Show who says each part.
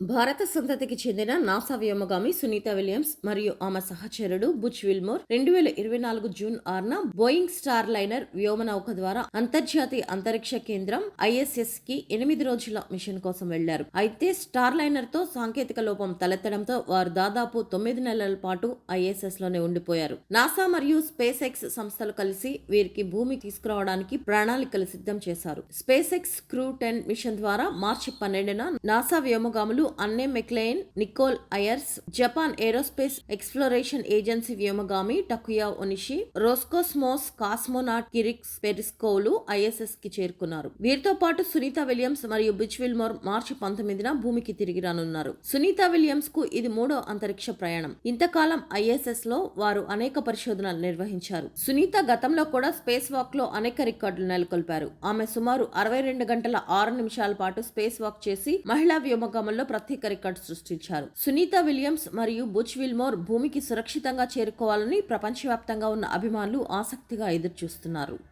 Speaker 1: భారత సంతతికి చెందిన నాసా వ్యోమగామి సునీత విలియమ్స్ మరియు ఆమె సహచరుడు బుచ్ విల్మోర్ రెండు వేల ఇరవై నాలుగు జూన్ ఆరున బోయింగ్ స్టార్ లైనర్ వ్యోమనౌక ద్వారా అంతర్జాతీయ అంతరిక్ష కేంద్రం ఐఎస్ఎస్కి ఎనిమిది రోజుల మిషన్ కోసం వెళ్ళారు. అయితే స్టార్ లైనర్తో సాంకేతిక లోపం తలెత్తడంతో వారు దాదాపు తొమ్మిది నెలల పాటు ఐఎస్ఎస్లోనే ఉండిపోయారు. నాసా మరియు స్పేస్ ఎక్స్ సంస్థలు కలిసి వీరికి భూమి తీసుకురావడానికి ప్రణాళికలు సిద్ధం చేశారు. Space X crew ten mission ద్వారా మార్చి పన్నెండున NASA వ్యోమగాములు Anne McClain Nichole Ayers Japan aerospace exploration agency వ్యోమగామి Takuya Onishi Roscosmos cosmonaut కిరిక్స్ పెరిస్కోలు ఐఎస్ఎస్కి చేరుకున్నారు. వీరితో పాటు సునీత విలియమ్స్ మరియు బిచ్ విల్మోర్ మార్చి పంతొమ్మిదిన భూమికి తిరిగి రానున్నారు. సునీత విలియమ్స్కు ఇది మూడో అంతరిక్ష ప్రయాణం. ఇంతకాలం ఐఎస్ఎస్లో వారు అనేక పరిశోధనలు నిర్వహించారు. సునీత గతంలో కూడా స్పేస్ వాక్లో అనేక రికార్డులు నెలకొల్పారు. ఆమె సుమారు అరవై రెండు గంటల ఆరు నిమిషాల పాటు స్పేస్ వాక్ చేసి మహిళా వ్యోమగాముల్లో ప్రత్యేక రికార్డు సృష్టించారు. సునీత విలియమ్స్ మరియు బుచ్ విల్మోర్ భూమికి సురక్షితంగా చేరుకోవాలని ప్రపంచవ్యాప్తంగా ఉన్న అభిమానులు ఆసక్తిగా ఎదురుచూస్తున్నారు.